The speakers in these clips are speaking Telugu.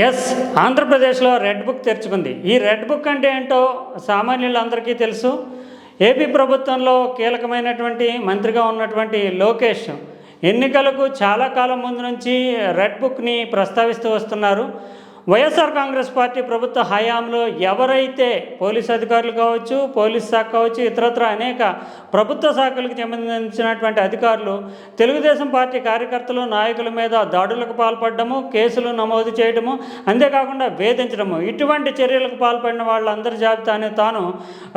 ఎస్ ఆంధ్రప్రదేశ్లో రెడ్ బుక్ తెరుచుకుంది. ఈ రెడ్ బుక్ అంటే ఏంటో సామాన్యులందరికీ తెలుసు. ఏపీ ప్రభుత్వంలో కీలకమైనటువంటి మంత్రిగా ఉన్నటువంటి లోకేష్ ఎన్నికలకు చాలా కాలం ముందు నుంచి రెడ్ బుక్ని ప్రస్తావిస్తూ వస్తున్నారు. వైఎస్ఆర్ కాంగ్రెస్ పార్టీ ప్రభుత్వ హయాంలో ఎవరైతే పోలీస్ అధికారులు కావచ్చు పోలీస్ శాఖ కావచ్చు ఇతరత్ర అనేక ప్రభుత్వ శాఖలకు సంబంధించినటువంటి అధికారులు తెలుగుదేశం పార్టీ కార్యకర్తలు నాయకుల మీద దాడులకు పాల్పడము కేసులు నమోదు చేయడము అంతేకాకుండా వేధించడము. ఇటువంటి చర్యలకు పాల్పడిన వాళ్ళందరి జాబితాని తాను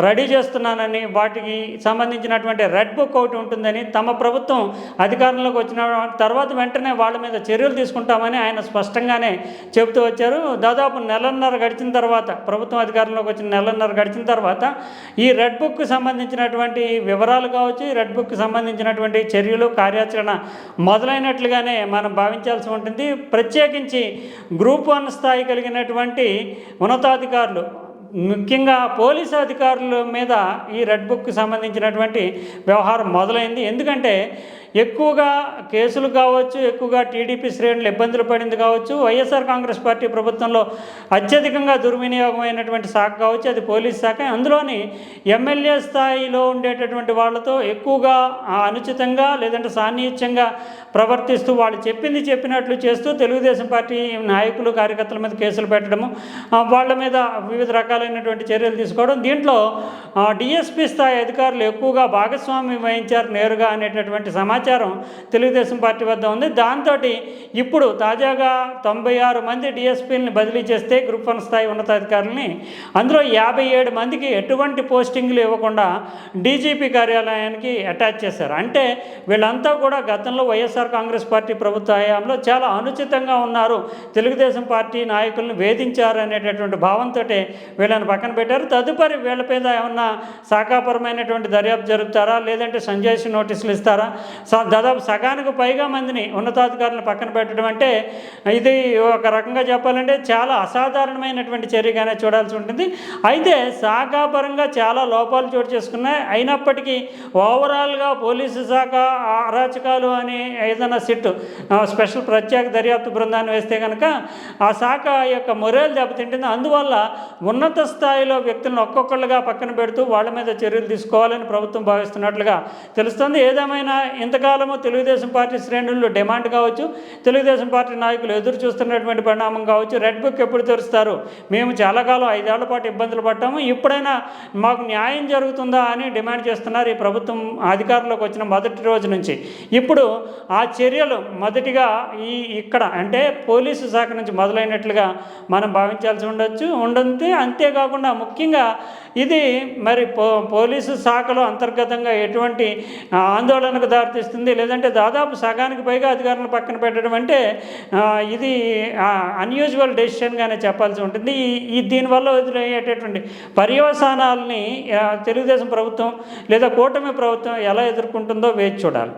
రెడీ చేస్తున్నానని వాటికి సంబంధించినటువంటి రెడ్ బుక్ ఒకటి ఉంటుందని తమ ప్రభుత్వం అధికారంలోకి వచ్చిన తర్వాత వెంటనే వాళ్ళ మీద చర్యలు తీసుకుంటామని ఆయన స్పష్టంగానే చెబుతూ వచ్చారు. దాదాపు నెలన్నర గడిచిన తర్వాత ప్రభుత్వం అధికారంలోకి వచ్చిన నెలన్నర గడిచిన తర్వాత ఈ రెడ్ బుక్కి సంబంధించినటువంటి వివరాలు కావచ్చు రెడ్ బుక్కి సంబంధించినటువంటి చర్యలు కార్యాచరణ మొదలైనట్లుగానే మనం భావించాల్సి ఉంటుంది. ప్రత్యేకించి గ్రూప్ వన్ స్థాయి కలిగినటువంటి ఉన్నతాధికారులు ముఖ్యంగా పోలీసు అధికారుల మీద ఈ రెడ్ బుక్కి సంబంధించినటువంటి వ్యవహారం మొదలైంది. ఎందుకంటే ఎక్కువగా కేసులు కావచ్చు ఎక్కువగా టీడీపీ శ్రేణులు ఇబ్బందులు పడింది కావచ్చు వైఎస్ఆర్ కాంగ్రెస్ పార్టీ ప్రభుత్వంలో అత్యధికంగా దుర్వినియోగమైనటువంటి శాఖ కావచ్చు అది పోలీస్ శాఖ. అందులోని ఎమ్మెల్యే స్థాయిలో ఉండేటటువంటి వాళ్ళతో ఎక్కువగా అనుచితంగా లేదంటే సాన్నిహిత్యంగా ప్రవర్తిస్తూ వాళ్ళు చెప్పింది చెప్పినట్లు చేస్తూ తెలుగుదేశం పార్టీ నాయకులు కార్యకర్తల మీద కేసులు పెట్టడము వాళ్ళ మీద వివిధ రకాలైనటువంటి చర్యలు తీసుకోవడం. దీంట్లో డిఎస్పీ స్థాయి అధికారులు ఎక్కువగా భాగస్వామ్యం వహించారు నేరుగా అనేటటువంటి సమాచారం తెలుగుదేశం పార్టీ వద్ద ఉంది. దాంతో ఇప్పుడు తాజాగా తొంభై ఆరు మంది డిఎస్పీలని బదిలీ చేస్తే గ్రూప్ వన్ స్థాయి ఉన్నతాధికారులని అందులో యాభై ఏడు మందికి ఎటువంటి పోస్టింగ్లు ఇవ్వకుండా డీజీపీ కార్యాలయానికి అటాచ్ చేశారు. అంటే వీళ్ళంతా కూడా గతంలో వైఎస్ఆర్ కాంగ్రెస్ పార్టీ ప్రభుత్వ హయాంలో చాలా అనుచితంగా ఉన్నారు. తెలుగుదేశం పార్టీ నాయకులను వేధించారు అనేటటువంటి భావంతో వీళ్ళని పక్కన పెట్టారు. తదుపరి వీళ్ళ మీద ఏమన్నా శాఖాపరమైనటువంటి దర్యాప్తు జరుపుతారా? లేదంటే సంజయ్ నోటీసులు ఇస్తారా? దాదాపు సగానికి పైగా మందిని ఉన్నతాధికారులను పక్కన పెట్టడం అంటే ఇది ఒక రకంగా చెప్పాలంటే చాలా అసాధారణమైనటువంటి చర్యగానే చూడాల్సి ఉంటుంది. అయితే శాఖాపరంగా చాలా లోపాలు చోటు చేసుకున్నాయి. అయినప్పటికీ ఓవరాల్గా పోలీసు శాఖ అరాచకాలు అని ఏదైనా సిట్ స్పెషల్ ప్రత్యేక దర్యాప్తు బృందాన్ని వేస్తే కనుక ఆ శాఖ యొక్క మొరేలు దెబ్బతింటుంది. అందువల్ల ఉన్నత స్థాయిలో వ్యక్తులను ఒక్కొక్కళ్ళుగా పక్కన పెడుతూ వాళ్ళ మీద చర్యలు తీసుకోవాలని ప్రభుత్వం భావిస్తున్నట్లుగా తెలుస్తుంది. ఏదేమైనా ఇంతకాలము తెలుగుదేశం పార్టీ శ్రేణుల్లో డిమాండ్ కావచ్చు తెలుగుదేశం పార్టీ నాయకులు ఎదురు చూస్తున్నటువంటి పరిణామం కావచ్చు. రెడ్ బుక్ ఎప్పుడు తెరుస్తారు? మేము చాలా కాలం ఐదేళ్ళ పాటు ఇబ్బందులు పడ్డాము. ఇప్పుడైనా మాకు న్యాయం జరుగుతుందా అని డిమాండ్ చేస్తున్నారు ఈ ప్రభుత్వం అధికారంలోకి వచ్చిన మొదటి రోజు నుంచి. ఇప్పుడు ఆ చర్యలు మొదటిగా ఈ ఇక్కడ అంటే పోలీసు శాఖ నుంచి మొదలైనట్లుగా మనం భావించాల్సి ఉండొచ్చు. ఉండంతే అంతేకాకుండా ముఖ్యంగా ఇది మరి పో పోలీసు శాఖలో అంతర్గతంగా ఎటువంటి ఆందోళనకు దారితీ దారితీస్తుంది లేదంటే దాదాపు సగానికి పైగా అధికారులను పక్కన పెట్టడం అంటే ఇది అన్యూజువల్ డెసిషన్గానే చెప్పాల్సి ఉంటుంది. ఈ దీనివల్ల ఎదురయ్యేటటువంటి పర్యవసానాలని తెలుగుదేశం ప్రభుత్వం లేదా కూటమి ప్రభుత్వం ఎలా ఎదుర్కొంటుందో వేచి చూడాలి.